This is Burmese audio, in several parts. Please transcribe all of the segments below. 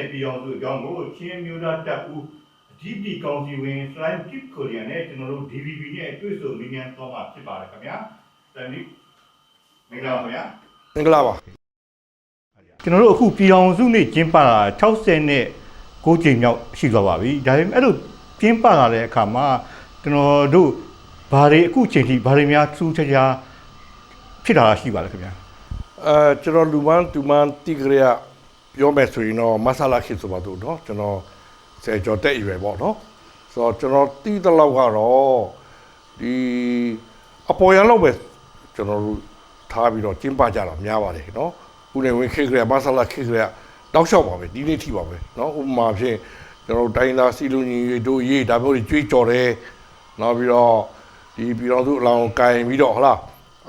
တဲ့ပြည်အောင်စုအကြောင်းကိုချင်းမျိုးသားတပ်ဦးအဓိပတိကောင်စီဝင် Slime Tip Korean နဲ့ကျွန်တော်တို့ DVB နဲ့တွေ့ဆုံမြင်မြန်သွားမှာဖြစ်ပါတယ်ခင်ဗျာတန်ဒီမင်္ဂလာပါခင်ဗျာမင်္ဂလာပါကျွန်တော်တို့အခုပြည်အောင်စုနေ့ကျင်းပတာ60နဲ့9ကြိမ်မြောက်ရှိသွားပါပြီဒါပေမဲ့အဲ့လိုကျင်းပလာတဲ့အခါမှာကျွန်တော်တို့ဘာတွေအခုချိန်ထိဘာတွေများထူးခြားခြားဖြစ်လာတာရှိပါလဲခင်ဗျာအဲကျွန်တော်လူမန်တူမန်တိဂရ ပြောမယ်ဆိုရင်တော့မဆလာခေဆိုပါတော့เนาะကျွန်တော်ဆယ်ကျော်တက်ရွယ်ပေါ့เนาะဆိုတော့ကျွန်တော်တီးတဲ့လောက်ကတော့ဒီအပေါ်ရန်လောက်ပဲကျွန်တော်တို့ထားပြီးတော့ကျင်းပကြတာများပါတယ်เนาะဦးနေဝင်ခေခရမဆလာခေခရတောက်လျှောက်ပါပဲဒီနေ့ထိပါပဲเนาะဥပမာဖြင့်ကျွန်တော်တို့တိုင်းသားစီလူညီတို့ရေးဒါမျိုးတွေကြွေးကြော်တယ်နောက်ပြီးတော့ဒီပြည်တော်စုအလောင်းကင်ပြီးတော့ဟလား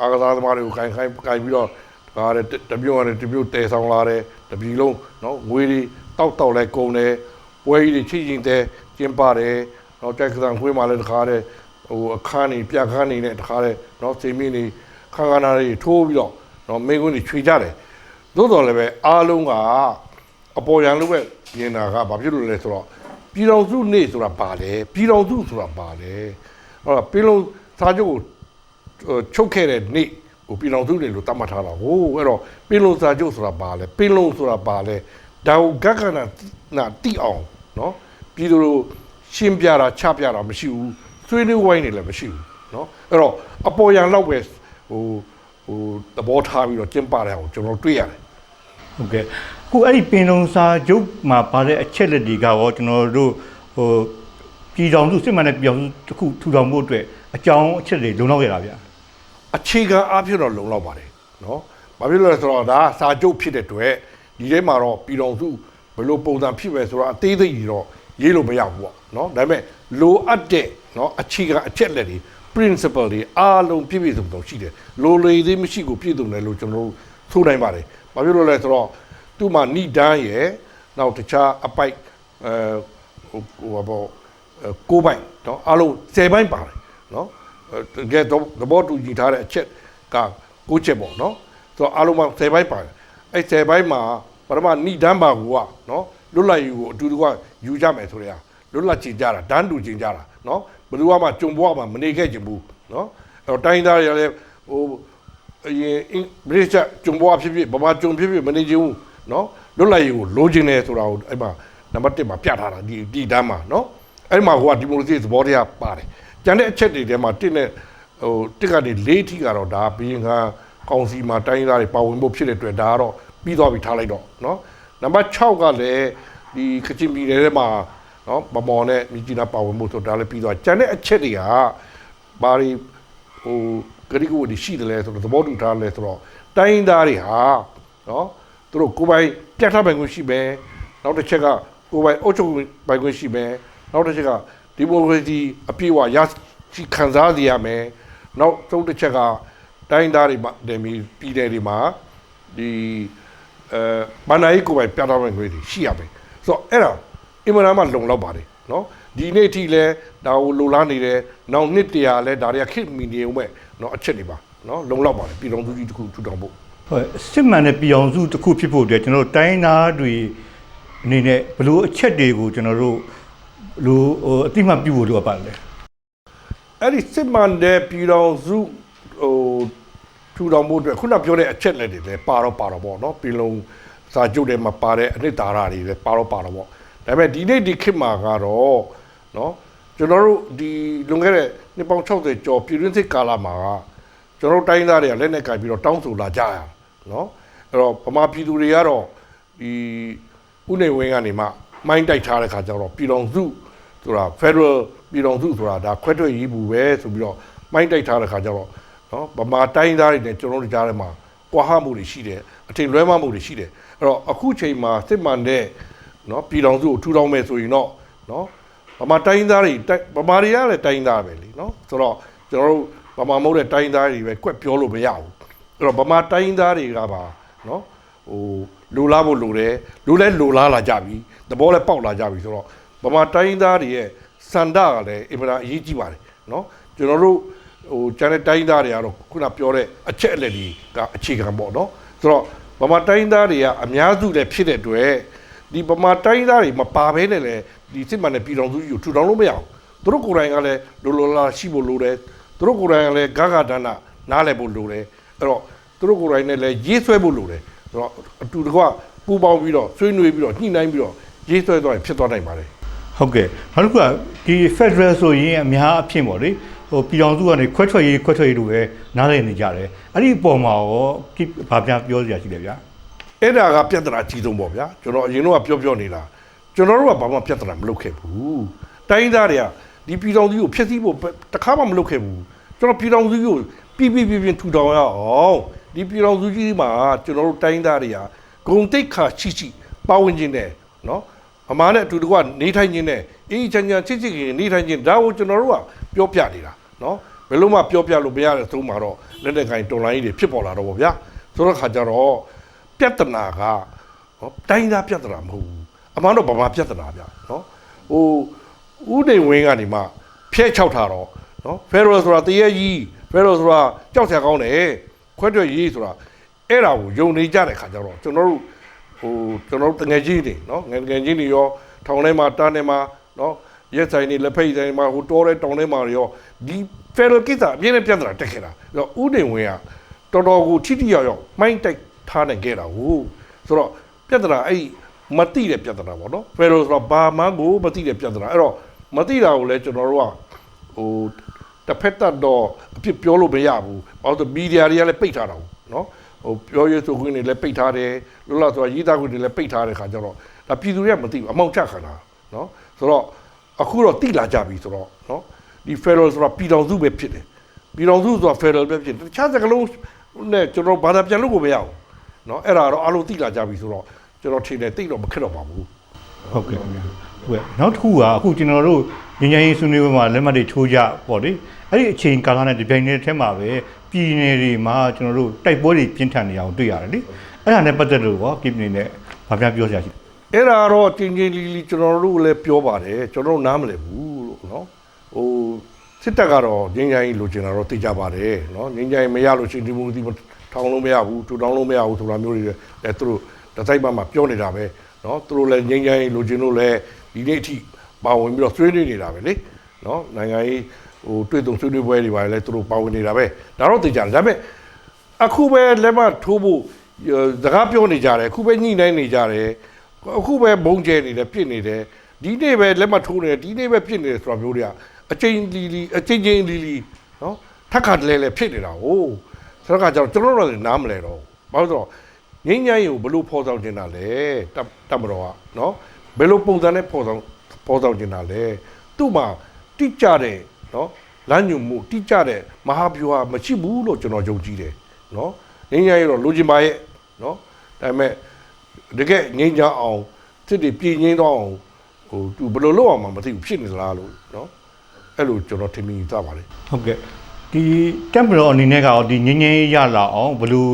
အာကစားသမားတွေကိုကင်ခိုင်းကင်ပြီးတော့ ဒါရတပြုတ်ရတယ်တပြုတ်တဲဆောင်လာတယ် တပြည်လုံးနော်ငွေတွေတောက်တောက်လဲကုန်တယ်ပွဲကြီးတွေချိချင်းတဲ့ကျင်းပတယ်နော်ကြိုက်ကစားခွေးမှလည်းတခါတဲ့ဟိုအခန်းနေပြခန်းနေနဲ့တခါတဲ့နော်စိမင်းနေခါခါနာတွေထိုးပြီးတော့နော်မိကွန်းတွေခြွေကြတယ်သို့တော်လည်းပဲအားလုံးကအပေါ်ရန်လို့ပဲမြင်တာကဘာဖြစ်လို့လဲဆိုတော့ပြည်တော်စုနေ့ဆိုတာပါလေပြည်တော်စုဆိုတာပါလေဟောပင်လုံးစာချုပ်ကိုချုပ်ခဲ့တဲ့နေ့ ကိုပြည်တော်စုတွေလို့တတ်မှတ်ထားတာဟိုအဲ့တော့ပင်လုံစာချုပ်ဆိုတာပါလဲပင်လုံဆိုတာပါလဲဒါကိုဂက်ကနာနာတိအောင်နော်ပြည်သူတို့ရှင်းပြတာချပြတာမရှိဘူးဆွေးနွေးဝိုင်းနေလည်းမရှိဘူးနော်အဲ့တော့အပေါ်ရန်လောက်ပဲဟိုဟိုသဘောထားပြီးတော့ကျင်းပတဲ့အောင်ကျွန်တော်တွေ့ရတယ်ဟုတ်ကဲ့ခုအဲ့ဒီပင်လုံစာချုပ်မှာပါတဲ့အချက်လက်တွေကရောကျွန်တော်တို့ဟိုပြည်တော်စုစစ်မှန်တဲ့ပြည်တော်စုတစ်ခုထူထောင်ဖို့အတွက်အကြောင်းအချက်တွေလုံလောက်ရတာဗျာ အခြေခံအားဖြင့်တော့လုံလောက်ပါတယ်နော်။ဘာဖြစ်လို့လဲဆိုတော့ဒါစာချုပ်ဖြစ်တဲ့အတွက်ဒီထဲမှာတော့ပြည်တော်စုဘယ်လိုပုံစံဖြစ်ပဲဆိုတော့အသေးသေးကြီးတော့ရေးလို့မရဘူးပေါ့နော်။ဒါပေမဲ့လိုအပ်တဲ့နော်အခြေခံအချက်လက်တွေ principle တွေအားလုံးပြည့်ပြည့်စုံစုံရှိတယ်။လိုလေသေးမရှိကိုပြည့်စုံတယ်လို့ကျွန်တော်တို့ဆိုနိုင်ပါတယ်။ဘာဖြစ်လို့လဲဆိုတော့သူ့မှာဏိဒန်းရယ်နောက်တခြားအပိုက်အဲဟိုဟိုဘာပေါ့အဲကိုးပိုက်နော်အားလုံး10ပိုင်းပါတယ်နော် တကယ်တော့သဘောတူညီထားတဲ့အချက်ကကိုချက်ပေါ့နော်ဆိုတော့အားလုံးမှ10ဘိုက်ပါတယ်အဲ့10ဘိုက်မှာပထမဏိဒန်းပါကူကနော်လွတ်လပ်ယူကိုအတူတူကယူကြမယ်ဆိုတဲ့ဟာလွတ်လပ်ချင်ကြတာဒန်းတူချင်ကြတာနော်ဘယ်သူမှကြုံဘွားမှာမနေခဲ့ချင်ဘူးနော်အဲ့တော့တိုင်းသားတွေကလည်းဟိုအရင်အင်ဘရစ်ကြုံဘွားဖြစ်ဖြစ်ဗမာကြုံဖြစ်ဖြစ်မနေချင်ဘူးနော်လွတ်လပ်ယူကိုလိုချင်တယ်ဆိုတာကိုအဲ့မှာနံပါတ်1မှာပြထားတာဒီဒီဒန်းမှာနော်အဲ့မှာဟိုကဒီမိုကရေစီသဘောတရားပါတယ် ကျန်တဲ့အချက်တွေထဲမှာတစ်နဲ့ ဟိုတစ်ကနေ၄ထိကတော့ဒါဘီရင်ကကောင်စီမှာတိုင်းသားတွေပါဝင်ဖို့ဖြစ်တဲ့အတွက်ဒါကတော့ပြီးသွားပြီထားလိုက်တော့เนาะနံပါတ်6ကလည်းဒီခချင်းပြည်နယ်ထဲမှာเนาะမမော်နဲ့မြကြီးနာပါဝင်ဖို့ဆိုဒါလည်းပြီးသွားကျန်တဲ့အချက်တွေကဘာတွေဟိုဂရိကဝတီရှိတယ်လဲဆိုတော့သဘောတူထားလဲဆိုတော့တိုင်းသားတွေဟာเนาะသူတို့ကိုယ်ပိုင်ပြတ်ထားပိုင်ခွင့်ရှိမယ်နောက်တစ်ချက်ကကိုယ်ပိုင်အုပ်ချုပ်ပိုင်ခွင့်ရှိမယ်နောက်တစ်ချက်က ဒီမိုကရေစီအပြည့်အဝရရှိခံစားစီရမယ်နောက်သုံးတစ်ချက်ကတိုင်းသားတွေမှာတယ်မီပြည်တယ်တွေမှာဒီအဲမန္တလေးကိုယ်ပိုင်ပြတော်မဲ့ငွေတွေရှိရမယ်ဆိုတော့အဲ့ဒါအင်မတန်မှလုံလောက်ပါတယ်နော်ဒီနေ့အထိလဲဒါကိုလုံလားနေတယ်နောက်နှစ်တရာလဲဒါတွေကခစ်မီနေဦးမဲ့နော်အချက်တွေပါနော်လုံလောက်ပါတယ်ပြည်တော်သူကြီးတစ်ခုထူထောင်ဖို့ဟုတ်စစ်မှန်တဲ့ပြည်အောင်စုတစ်ခုဖြစ်ဖို့အတွက်ကျွန်တော်တို့တိုင်းသားတွေအနေနဲ့ဘယ်လိုအချက်တွေကိုကျွန်တော်တို့ဘယ် လိုဟိုအတိအမှတ်ပြုဖို့လိုအပ်ပါလဲအဲ့ဒီစစ်မှန်တဲ့ပြည်တော်စုဟိုထူထောင်ဖို့အတွက်ခုနပြောတဲ့အချက်လက်တွေလည်းပါတော့ပါတော့ပေါ့နော်ပြည်လုံးစာချုပ်တွေမှာပါတဲ့အနှစ်သာရတွေလည်းပါတော့ပါတော့ပေါ့ဒါပေမဲ့ဒီနေ့ဒီခေတ်မှာကတော့နော်ကျွန်တော်တို့ဒီလွန်ခဲ့တဲ့နှစ်ပေါင်း60ကျော်ပြည်တွင်းစစ်ကာလမှာကျွန်တော်တို့တိုင်းသားတွေကလက်နဲ့ကင်ပြီးတော့တောင်းဆိုလာကြရနော်အဲ့တော့ဗမာပြည်သူတွေကတော့ဒီဥနေဝင်းကနေမှ မိုင်းတိုက်ထားတဲ့ခါကျတော့ပြည်တော်စုဆိုတာ Federal ပြည်တော်စုဆိုတာဒါခွဲထွက်ရေးဘူးပဲဆိုပြီးတော့မိုင်းတိုက်ထားတဲ့ခါကျတော့နော်ဗမာတိုင်းသားတွေနဲ့ကျွန်တော်တို့ကြားထဲမှာကွာဟမှုတွေရှိတယ်အထင်လွဲမှားမှုတွေရှိတယ်အဲ့တော့အခုချိန်မှာစစ်မှန်တဲ့နော်ပြည်တော်စုကိုထူထောင်မယ်ဆိုရင်တော့နော်ဗမာတိုင်းသားတွေတိုက်ဗမာတွေကလည်းတိုင်းသားပဲလीနော်ဆိုတော့ကျွန်တော်တို့ဗမာမဟုတ်တဲ့တိုင်းသားတွေပဲကွက်ပြောလို့မရဘူးအဲ့တော့ဗမာတိုင်းသားတွေကပါနော်ဟိုလူလားဖို့လူတယ်လူလဲလူလားလာကြပြီ သဘောလည်းပေါက်လာကြပြီဆိုတော့ဗမာတိုင်းသားတွေရဲ့စန္ဒကလည်းအင်မတန်အရေးကြီးပါတယ်နော်ကျွန်တော်တို့ဟိုကျန်တဲ့တိုင်းသားတွေကတော့ခုနပြောတဲ့အချက်အလက်ကြီးကအခြေခံပေါ့နော်ဆိုတော့ဗမာတိုင်းသားတွေကအများစုလည်းဖြစ်တဲ့အတွက်ဒီဗမာတိုင်းသားတွေမပါဘဲနဲ့လည်းဒီစစ်မှန်တဲ့ပြည်တော်စုကြီးကိုထူထောင်လို့မရအောင်သူတို့ကိုယ်တိုင်ကလည်းလိုလိုလာရှိဖို့လိုတယ်သူတို့ကိုယ်တိုင်ကလည်းဂဂဒနာနားလည်ဖို့လိုတယ်အဲ့တော့သူတို့ကိုယ်တိုင်နဲ့လည်းရေးဆွဲဖို့လိုတယ်ဆိုတော့အတူတကွပူပေါင်းပြီးတော့ဆွေးနွေးပြီးတော့ညှိနှိုင်းပြီးတော့ ရေးဆွဲသွားရင်ဖြစ်သွားနိုင်ပါတယ်ဟုတ်ကဲ့နောက်တစ်ခုကဒီ Federal ဆိုရင်အများအဖြစ်ပေါ့လေဟိုပြည်တော်စုကနေခွဲထွက်ရေးခွဲထွက်ရေးလို့ပဲနားလည်နေကြတယ်အဲ့ဒီအပေါ်မှာရောကိဘာပြန်ပြောစရာရှိလဲဗျာအဲ့ဒါကပြဿနာအကြီးဆုံးပေါ့ဗျာကျွန်တော်အရင်တော့ပြောပြောနေတာကျွန်တော်တို့ကဘာမှပြဿနာမလုပ်ခဲ့ဘူးတိုင်းသားတွေကဒီပြည်တော်စုကိုဖျက်ဆီးဖို့တစ်ခါမှမလုပ်ခဲ့ဘူးကျွန်တော်ပြည်တော်စုကိုပြပြပြပြထူထောင်ရအောင်ဒီပြည်တော်စုကြီးမှာကျွန်တော်တို့တိုင်းသားတွေကဂုံတိတ်ခါချိချိပါဝင်ခြင်းနဲ့နော် အမားနဲ့အတူတကွနေထိုင်ခြင်းနဲ့အေးချမ်းချမ်းချစ်ချစ်ခင်နေထိုင်ခြင်းဒါကိုကျွန်တော်တို့ကပြောပြနေတာနော်ဘယ်လို့မှပြောပြလို့မရတဲ့သုံးမှာတော့လက်နဲ့ကင်တော်လိုင်းကြီးတွေဖြစ်ပေါ်လာတော့ဗောဗျာဆိုတော့ခါကြတော့ပြဿနာကဟောတိုင်းသားပြဿနာမဟုတ်ဘူးအမှန်တော့ဗမာပြဿနာဗျနော်ဟိုဦးနေဝင်းကနေမှဖျဲချောက်ထားတော့နော်ဖယ်ရိုဆိုတာတရေကြီးဖယ်ရိုဆိုတာကြောက်ဆရာကောင်းတယ်ခွဲထွက်ရေးဆိုတာအဲ့ဒါကိုယုံနေကြတဲ့ခါကျတော့ကျွန်တော်တို့ ဟိုကျွန်တော်တို့တငယ်ချင်းတွေနော်ငယ်ငယ်ချင်းတွေရောထောင်ထဲမှာတားထဲမှာနော်ရက်ဆိုင်တွေလက်ဖိတ်ဆိုင်မှာဟိုတောထဲတောင်ထဲမှာရောဒီဖယ်ရိုကိစ္စအပြင်းနဲ့ပြဿနာတက်ခဲ့တာအဲ့တော့ဦးနေဝင်းကတော်တော်ကိုထိထိရောက်ရောက်မိုင်းတိုက်ထားနိုင်ခဲ့တာဟုတ်ဆိုတော့ပြဿနာအဲ့ဒီမတိတဲ့ပြဿနာပေါ့နော်ဖယ်ရိုဆိုတော့ဘာမှကိုမတိတဲ့ပြဿနာအဲ့တော့မတိတာကိုလည်းကျွန်တော်တို့ကဟိုတစ်ဖက်သက်တော့အဖြစ်ပြောလို့မရဘူးဘာလို့လဲမီဒီယာတွေကလည်းပိတ်ထားတာဟုတ်နော် ဟိုပြောရေးဆိုခွင့်တွေလည်းပိတ်ထားတယ်လွတ်လပ်စွာရေးသားခွင့်တွေလည်းပိတ်ထားတဲ့ခါကျတော့ဒါပြည်သူတွေကမသိဘူးအမောက်ချခံတာနော်ဆိုတော့အခုတော့တိလာကြပြီဆိုတော့နော်ဒီ federal ဆိုတာပြည်တော်စုပဲဖြစ်တယ်ပြည်တော်စုဆိုတာ federal ပဲဖြစ်တယ်တခြားစကားလုံးနဲ့ကျွန်တော်ဘာသာပြန်လို့ကိုမရဘူးနော်အဲ့ဒါတော့အလုံးတိလာကြပြီဆိုတော့ကျွန်တော်ထင်တယ်တိတော့မခက်တော့ပါဘူးဟုတ်ကဲ့ခင်ဗျာဟုတ်ကဲ့နောက်တစ်ခုကအခုကျွန်တော်တို့ငញ្ញရင်ဆွေးနွေးပွဲမှာလက်မှတ်တွေထိုးကြပေါ့လေအဲ့ဒီအချိန်ကာလနဲ့ဒီပြိုင်နေတဲ့ထဲမှာပဲ ပြည်နယ်တွေမှာကျွန်တော်တို့တိုက်ပွဲတွေပြင်းထန်နေတာကိုတွေ့ရတယ်လေအဲ့ဒါနဲ့ပတ်သက်လို့ရောပြည်နယ်နဲ့ဘာပြပြောစရာရှိအဲ့ဒါတော့တင်းချင်းလီလီကျွန်တော်တို့လည်းပြောပါတယ်ကျွန်တော်နားမလည်ဘူးလို့နော်ဟိုစစ်တပ်ကတော့ငင်းကြိုင်းလိုချင်တာတော့သိကြပါတယ်နော်ငင်းကြိုင်းမရလို့ရှင်ဒီမိုဒီထောင်လို့မရဘူးထူထောင်လို့မရဘူးဆိုတာမျိုးတွေလည်းသူတို့တစ်စိုက်မှမှပြောနေတာပဲနော်သူတို့လည်းငင်းကြိုင်းလိုချင်လို့လည်းဒီနေ့အထိပါဝင်ပြီးတော့ဆွေးနွေးနေတာပဲလေနော်နိုင်ငံရေး ဟိုတွေ့ဆုံဆွေးနွေးပွဲတွေပါလေသူတို့ပါဝင်နေတာပဲဒါတော့သိကြတယ်ဒါပေမဲ့အခုပဲလက်မထိုးဖို့အဲစကားပြောနေကြတယ်အခုပဲညှိနှိုင်းနေကြတယ်အခုပဲဘုံကျဲနေတယ်ပြစ်နေတယ်ဒီနေ့ပဲလက်မထိုးနေတယ်ဒီနေ့ပဲပြစ်နေတယ်ဆိုတာမျိုးတွေကအချိန်လီလီအချိန်ချင်းလီလီနော်ထက်ခါတလဲလဲဖြစ်နေတာဟိုဆိုတော့ကကြောင့်ကျွန်တော်တို့လည်းနားမလဲတော့ဘာလို့ဆိုတော့ငင်းညိုင်းကိုဘလို့ဖော်ဆောင်နေတာလဲတပ်တပ်မတော်ကနော်ဘယ်လိုပုံစံနဲ့ဖော်ဆောင်ဖော်ဆောင်နေတာလဲသူ့မှာတိကျတဲ့ နော်လမ်းညွှန်မှုတိကျတဲ့မဟာဗျူဟာမရှိဘူးလို့ကျွန်တော်ယုံကြည်တယ်နော်ငင်းကြရတော့လိုချင်ပါရဲ့နော်ဒါပေမဲ့တကယ်ငင်းကြအောင်စစ်တွေပြည်ငင်းတော့အောင်ဟိုသူဘယ်လိုလုပ်အောင်မှမသိဘူးဖြစ်နေသလားလို့နော်အဲ့လိုကျွန်တော်ထင်မိသားပါလေဟုတ်ကဲ့ဒီကမ်ပရောအနေနဲ့ကရောဒီငင်းငင်းရလာအောင်ဘယ်လို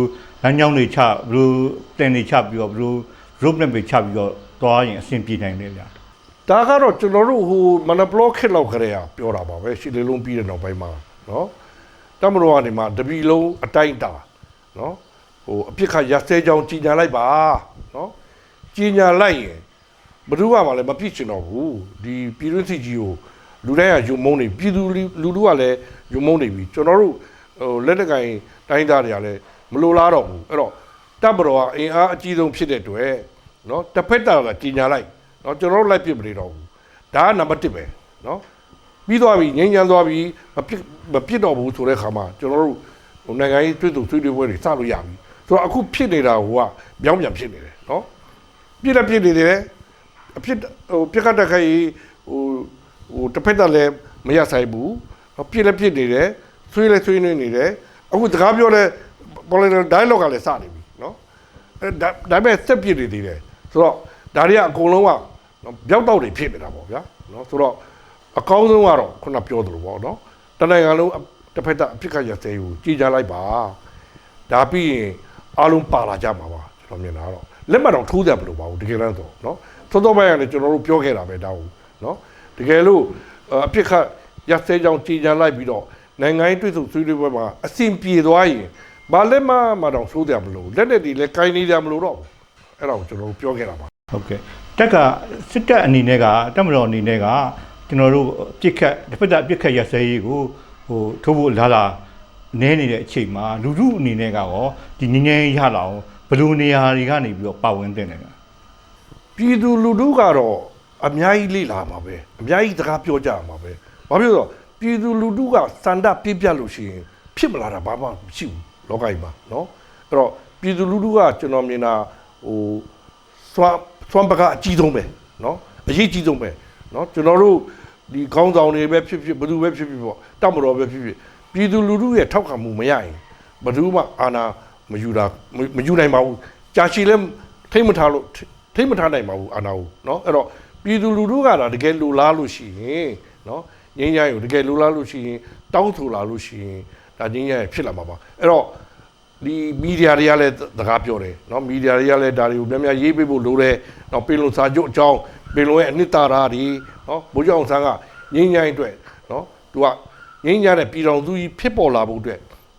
လမ်းကြောင်းတွေချဘယ်လိုတင်တွေချပြီးတော့ဘယ်လို road map တွေချပြီးတော့သွားရင်အဆင်ပြေနိုင်လဲဗျာ ဒါကတော့ကျွန်တော်တို့ဟိုမနဘလော့ခစ်လောက်ခရဲอ่ะပြောတာပါပဲရှီလေးလုံးပြီးတဲ့နောက်ပိုင်းမှာနော်တမတော်ကနေမှာတပီလုံးအတိုင်းတာနော်ဟိုအပြစ်ခတ်ရစဲကြောင်းကြီးညာလိုက်ပါနော်ကြီးညာလိုက်ရင်ဘယ်သူမှလည်းမပြစ်ချင်တော့ဘူးဒီပြည်တွင်းစီကြီးကိုလူတိုင်းကယုံမုန်းနေပြည်သူလူလူကလည်းယုံမုန်းနေပြီကျွန်တော်တို့ဟိုလက်တကင်တိုင်းသားတွေကလည်းမလိုလားတော့ဘူးအဲ့တော့တပ်မတော်ကအင်အားအကြီးဆုံးဖြစ်တဲ့အတွက်နော်တစ်ဖက်တာကကြီးညာလိုက် နော်ကျွန်တော်တို့လိုက်ပစ်မနေတော့ဘူးဒါကနံပါတ်1ပဲနော်ပြီးသွားပြီငြိမ်းချမ်းသွားပြီမပစ်မပစ်တော့ဘူးဆိုတဲ့ခါမှာကျွန်တော်တို့နိုင်ငံရေးတွေ့သူဆွေးနွေးပွဲတွေစလို့ရပြီဆိုတော့အခုဖြစ်နေတာဟိုကပြောင်းပြန်ဖြစ်နေတယ်နော်ပြစ်လက်ပြစ်နေတယ်အဖြစ်ဟိုပြက်ကတက်ခိုင်ဟိုဟိုတစ်ဖက်ကလည်းမရဆိုင်ဘူးပြစ်လက်ပြစ်နေတယ်ဆွေးလဲဆွေးနွေးနေတယ်အခုစကားပြောတဲ့ political dialogue ကလည်းစနေပြီနော်အဲဒါပေမဲ့စက်ပြစ်နေသေးတယ်ဆိုတော့ဒါတွေကအကုန်လုံးက နော်ပျောက်တော့တွေဖြစ်နေတာပေါ့ဗျာနော်ဆိုတော့အကောင်းဆုံးကတော့ခုနပြောသလိုပေါ့နော်တနိုင်ငံလုံးတစ်ဖက်သက်အဖြစ်ခတ်ရစေကိုကြည်ကြလိုက်ပါဒါပြီးရင်အားလုံးပါလာကြမှာပါကျွန်တော်မြင်တာကတော့လက်မှတ်တော့ထိုးတယ်ဘယ်လိုပါဘူးတကယ်တမ်းဆိုနော်သောသောပိုင်းကလည်းကျွန်တော်တို့ပြောခဲ့တာပဲဒါဟုတ်နော်တကယ်လို့အဖြစ်ခတ်ရစေကြောင်းကြည်ကြလိုက်ပြီးတော့နိုင်ငံရေးတွေ့ဆုံဆွေးနွေးပွဲမှာအဆင်ပြေသွားရင်ဘာလက်မှမတော့သိုးတယ်မလို့လက်နဲ့ဒီလဲကိုင်းနေကြမလို့တော့ဘူးအဲ့ဒါကိုကျွန်တော်တို့ပြောခဲ့တာပါဟုတ်ကဲ့ တက်ကစစ်တပ်အနေနဲ့ကတပ်မတော်အနေနဲ့ကကျွန်တော်တို့ပြစ်ခတ်တစ်ဖက်သက်ပြစ်ခတ်ရစဲရေးကိုဟိုထိုးဖို့လာလာနဲနေတဲ့အချိန်မှာလူထုအနေနဲ့ကရောဒီငင်းငင်းရလာအောင်ဘယ်လိုနေရာတွေကနေပြီးတော့ပါဝင်တဲ့နေလဲ ပြည်သူလူထုကတော့အများကြီးလေ့လာမှာပဲအများကြီးစကားပြောကြမှာပဲဘာဖြစ်လို့လဲဆိုတော့ပြည်သူလူထုကစန္ဒပြပြလို့ရှိရင်ဖြစ်မလာတာဘာမှမရှိဘူးလောကကြီးမှာเนาะအဲ့တော့ပြည်သူလူထုကကျွန်တော်မြင်တာဟိုစွမ်း Trump ကအကြီးဆုံးပဲနော်အရေးကြီးဆုံးပဲနော်ကျွန်တော်တို့ဒီခေါင်းဆောင်တွေပဲဖြစ်ဖြစ်ဘယ်သူပဲဖြစ်ဖြစ်ပေါ့တတ်မတော်ပဲဖြစ်ဖြစ်ပြည်သူလူထုရဲ့ထောက်ခံမှုမရရင်ဘယ်သူမှအာဏာမယူတာမယူနိုင်ပါဘူးကြာရှည်လည်းထိမ့်မထားလို့ထိမ့်မထားနိုင်ပါဘူးအာဏာကိုနော်အဲ့တော့ပြည်သူလူထုကဒါတကယ်လိုလားလို့ရှိရင်နော်ငင်းကြရုံတကယ်လိုလားလို့ရှိရင်တောင်းဆိုလာလို့ရှိရင်ဒါငင်းကြရဖြစ်လာမှာပါအဲ့တော့ ဒီမီဒီယာတွေကလည်းတကားပြောတယ်เนาะမီဒီယာတွေကလည်းဒါတွေကိုများများရေးပေးဖို့လိုတယ်เนาะပင်လုံစာချုပ်အကြောင်းပင်လုံရဲ့အနှစ်သာရတွေเนาะဘိုးကျောင်းဆန်းကငင်းညာအတွက်เนาะသူကငင်းညာတဲ့ပြည်တော်သူကြီးဖြစ်ပေါ်လာဖို့အတွက်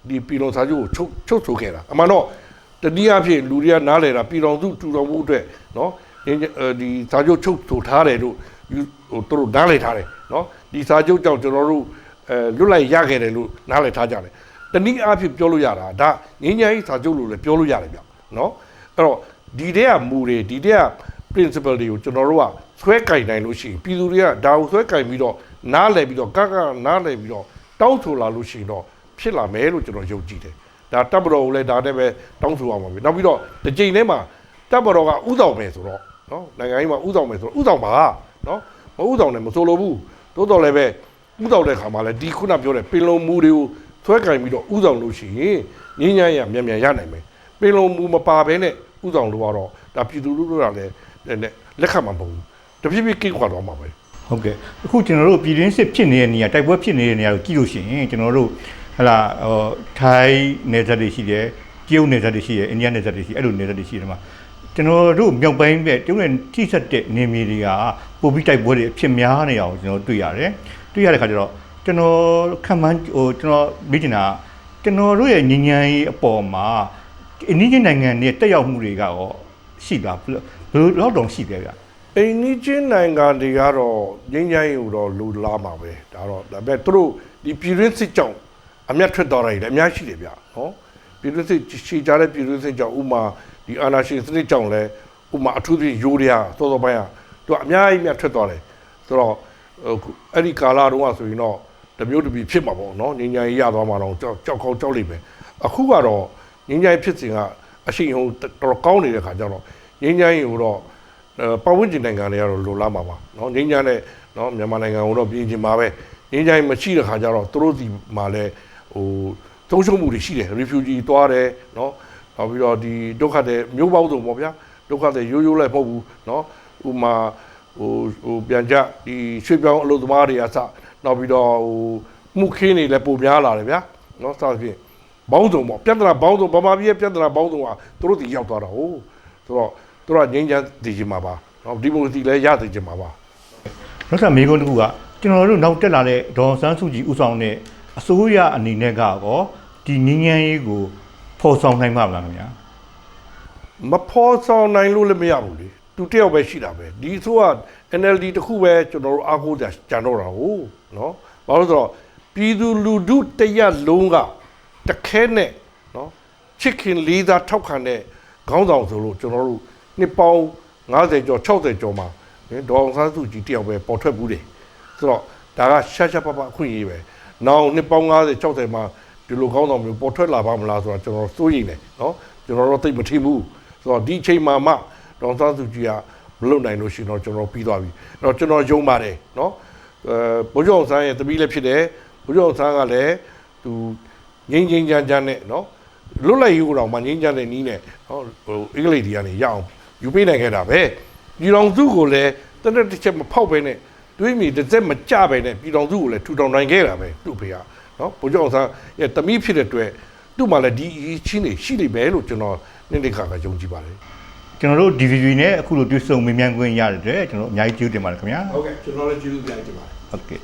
ဒီပြည်လုံစာချုပ်ကိုချုပ်ချုပ်ဆိုခဲ့တာအမှန်တော့ တတိယဖြစ်လူတွေကနားလဲတာပြည်တော်စုတူတော်မှုအတွက်နော်ဒီဒီစာချုပ်ချုပ်ဆိုထားတယ်လို့ယူဟိုသူတို့နားလဲထားတယ်နော်ဒီစာချုပ်ကြောင့်ကျွန်တော်တို့အဲလွတ်လိုက်ရခဲ့တယ်လို့နားလဲထားကြတယ် တနည်းအားဖြင့်ပြောလို့ရတာဒါငင်းညာကြီးစာချုပ်လို့လည်းပြောလို့ရတယ်ဗျနော်အဲ့တော့ဒီတဲ့ကမူတွေဒီတဲ့က principle တွေကိုကျွန်တော်တို့ကဆွဲကင်နိုင်လို့ရှိရင်ပြည်သူတွေကဒါကိုဆွဲကင်ပြီးတော့နားလဲပြီးတော့ကကနားလဲပြီးတော့တောင်းဆိုလာလို့ရှိရင်တော့ဖြစ်လာမယ်လို့ကျွန်တော်ယုံကြည်တယ်ဒါတပ်မတော်ကိုလည်းဒါနဲ့ပဲတောင်းဆိုအောင်ပါပြီနောက်ပြီးတော့တစ်ကြိမ်ထဲမှာတပ်မတော်ကဥဆောင်မယ်ဆိုတော့နော်နိုင်ငံရေးမှာဥဆောင်မယ်ဆိုတော့ဥဆောင်ပါနော်မဥဆောင်နဲ့မဆိုလိုဘူးတိုးတော်လည်းပဲဥဆောင်တဲ့ခါမှာလည်းဒီခုနပြောတဲ့ပင်လုံမူတွေကို ဆွဲကင်ပြီးတော့ဥဆောင်လို့ရှိရင်ငင်းညံ့ရမြန်မြန်ရနိုင်မယ်ပင်လုံမူမပါဘဲနဲ့ဥဆောင်လို့ကတော့ဒါပြည်သူလူထုကလည်းလက်ခံမှာမဟုတ်ဘူးတဖြည်းဖြည်းကိတ်ခွာတော့မှာပဲဟုတ်ကဲ့အခုကျွန်တော်တို့ပြည်တွင်းစစ်ဖြစ်နေတဲ့နေရာတိုက်ပွဲဖြစ်နေတဲ့နေရာကိုကြည့်လို့ရှိရင်ကျွန်တော်တို့ဟလာဟိုထိုင်းနယ်စပ်တွေရှိတယ်တရုတ်နယ်စပ်တွေရှိတယ်အိန္ဒိယနယ်စပ်တွေရှိအဲ့လိုနယ်စပ်တွေရှိတယ်မှာကျွန်တော်တို့မြောက်ပိုင်းပဲတရုတ်နယ်ထိဆက်တဲ့နေမြေတွေကပိုပြီးတိုက်ပွဲတွေအဖြစ်များနေအောင်ကျွန်တော်တွေ့ရတယ်တွေ့ရတဲ့ခါကျတော့ ကျွန်တော်ခံမှန်းဟိုကျွန်တော်မိချင်တာကျွန်တော်တို့ရဲ့ညီညာရေးအပေါ်မှာအနည်းချင်းနိုင်ငံတွေတက်ရောက်မှုတွေကရောရှိတာဘယ်လိုလောက်တောင်ရှိတယ်ဗျအိန္ဒိချင်းနိုင်ငံတွေကတော့ငင်းငိုင်းကိုတော့လူလာမှာပဲဒါတော့ဒါပေမဲ့သူတို့ဒီပြည်ရင်းစစ်ကြောင့်အမျက်ထွက်သွားတာတွေလည်းအများရှိတယ်ဗျနော်ပြည်ရင်းစစ်ရှည်ကြတဲ့ပြည်ရင်းစစ်ကြောင့်ဥမာဒီအာနာရှင်စနစ်ကြောင့်လည်းဥမာအထူးသဖြင့်ယူရီးယားစောစောပိုင်းကသူကအများကြီးအမျက်ထွက်သွားတယ်ဆိုတော့ဟိုအဲ့ဒီကာလာတုန်းကဆိုရင်တော့ တမျိုးတပီဖြစ်မှာပေါ့နော်ငင်းညာရသွားမှာတော့ကြောက်ကြောက်ကောက်ကြောက်လိမ့်မယ်အခုကတော့ငင်းညာဖြစ်စဉ်ကအရှိန်ဟုန်တော်ကောင်းနေတဲ့ခါကျတော့ငင်းညာရင်ဟိုတော့ပတ်ဝန်းကျင်နိုင်ငံတွေကတော့လိုလားမှာပါနော်ငင်းညာနဲ့နော်မြန်မာနိုင်ငံကိုတော့ပြင်ကျင်ပါပဲငင်းညာမရှိတဲ့ခါကျတော့သူတို့ဒီမှာလဲဟိုသုံးရှုံးမှုတွေရှိတယ် refugee သွားတယ်နော်နောက်ပြီးတော့ဒီဒုက္ခတဲ့မျိုးပေါင်းစုံပေါ့ဗျာဒုက္ခတဲ့ရိုးရိုးလည်းမဟုတ်ဘူးနော်ဥမာဟိုဟိုပြန်ကြဒီရွှေပြောင်းအလုပ်သမားတွေအစား နောက်ပြီးတော့ဟိုမှုခင်းတွေလည်းပုံများလာတယ်ဗျာနော်စသဖြင့်ဘောင်းစုံပေါ့ပြဿနာဘောင်းစုံဗမာပြည်ရဲ့ပြဿနာဘောင်းစုံဟာသူတို့ဒီရောက်သွားတာဟုတ်ဆိုတော့သူတို့ကငြိမ်းချမ်းတည်ခြင်းမှာပါနော်ဒီမိုကရေစီလည်းရတည်ခြင်းမှာပါနောက်ထပ်မိကုန်းတစ်ခုကကျွန်တော်တို့နောက်တက်လာတဲ့ဒေါ်စန်းစုကြည်ဦးဆောင်တဲ့အစိုးရအနေနဲ့ကရောဒီငင်းငန်းရေးကိုဖော်ဆောင်နိုင်မှာမလားခင်ဗျာမဖော်ဆောင်နိုင်လို့လည်းမရဘူးလေ သူတယောက်ပဲရှိတာပဲဒီဆိုက NLD တခုပဲကျွန်တော်တို့အားကိုးကြကြံတော့တာဟုတ်နော်ဘာလို့လဲဆိုတော့ပြည်သူလူထုတရက်လုံးကတခဲနဲ့နော်ချစ်ခင်လေးစားထောက်ခံတဲ့ခေါင်းဆောင်ဆိုလို့ကျွန်တော်တို့နှစ်ပေါင်း90ကျော်60ကျော်မှာနင်ဒေါအောင်ဆန်းစုကြည်တယောက်ပဲပေါ်ထွက်ဘူးတယ်ဆိုတော့ဒါကရှာရှာပပအခွင့်အရေးပဲနောက်နှစ်ပေါင်း90 60မှာဒီလိုခေါင်းဆောင်မျိုးပေါ်ထွက်လာပါမလားဆိုတော့ကျွန်တော်စိုးရိမ်တယ်နော်ကျွန်တော်တို့သိပ်မထင်ဘူးဆိုတော့ဒီအချိန်မှာမှ ဒေါန်ဆန်းစုကြည်ကမလုပ်နိုင်လို့ရှိရင်တော့ကျွန်တော်ပြီးသွားပြီအဲ့တော့ကျွန်တော်ယုံပါတယ်နော်အဲဘိုးကျောင်းဆန်းရဲ့တပီးလည်းဖြစ်တယ်ဘိုးကျောင်းဆန်းကလည်းသူငိမ့်ငိမ့်ချမ်းချမ်းနဲ့နော်လွတ်လိုက်ယူတော့မှငိမ့်ချမ်းတဲ့နီးနဲ့နော်ဟိုအင်္ဂလိပ်တွေကနေရအောင်ယူပေးနိုင်ခဲ့တာပဲပြည်တော်စုကိုလည်းတရက်တစ်ချက်မဖောက်ပဲနဲ့တွေးမိတစ်စက်မကြပဲနဲ့ပြည်တော်စုကိုလည်းထူထောင်နိုင်ခဲ့တာပဲသူ့ဖေကနော်ဘိုးကျောင်းဆန်းရဲ့တမီးဖြစ်တဲ့အတွက်သူ့မှာလည်းဒီအရေးချင်းတွေရှိနေပဲလို့ကျွန်တော်နေ့နေ့ခါကယုံကြည်ပါတယ် ကျွန်တော်တို့ DVB နဲ့အခုလိုတွေ့ဆုံမေးမြန်းခွင့်ရတဲ့အတွက်ကျွန်တော်တို့အများကြီးကျေးဇူးတင်ပါတယ်ခင်ဗျာဟုတ်ကဲ့ကျွန်တော်လည်းကျေးဇူးတင်ပါတယ်ဟုတ်ကဲ့